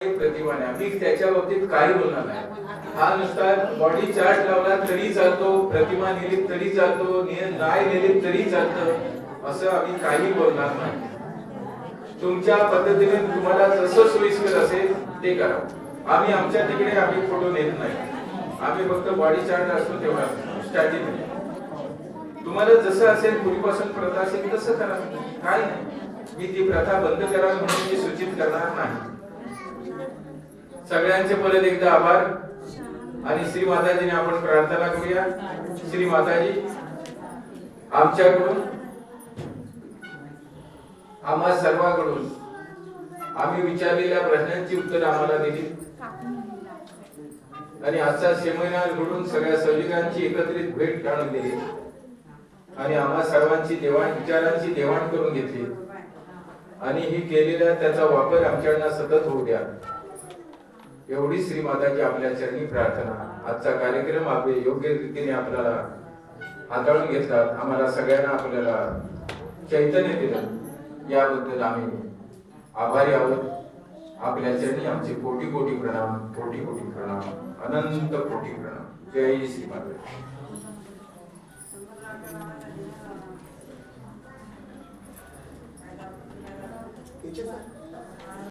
प्रतिमा नाही. मी त्याच्या बाबतीत काही बोलणार नाही. हा नुसता बॉडी चार्ट लावला तरी चालतो प्रतिमा नेली तरी चालतो नाही नेली तरी चालतं असं आम्ही काही बोलणार नाही. तुमच्या पद्धतीने तुम्हाला जसं सोयीस्कर असेल ते करा. आम्ही आमच्या तिकडे आम्ही फोटो नेत नाही. आम्ही फक्त बॉडी चार्ट असतो तेव्हा स्टार्टिंग तुम्हाला जसं असेल पूर्वीपासून प्रथा असेल तसं करा. काय नाही. मी ती प्रथा बंद करा म्हणून मी सूचित करणार नाही. सगळ्यांचे परत एकदा आभार. आणि श्री माताजीने आपण प्रार्थना करूया. श्री माताजी आमच्याकडून आम्हा सर्वांकडून आम्ही विचारलेल्या प्रश्नांची उत्तर आम्हाला दिली. आणि आजचा सेमिनार घडून सगळ्या सैनिकांची एकत्रित भेट आणून दिली. आणि आम्हा सर्वांची देवाण विचारांची देवाण करून घेतली. आणि ही केलेला त्याचा वापर आमच्याकडनं सतत होऊ द्या. एवढी श्री माताची आपल्या चरणी प्रार्थना. आजचा कार्यक्रम आपले योग्य रीतीने आपल्याला हाताळून घेतलात आम्हाला सगळ्यांना आपल्याला चैतन्य दिलं. याबद्दल आम्ही आभारी आहोत. आपल्या चरणी आमचे कोटी कोटी प्रणाम कोटी कोटी प्रणाम. अनंत कोटी प्रणाम. जय श्री माता. It's.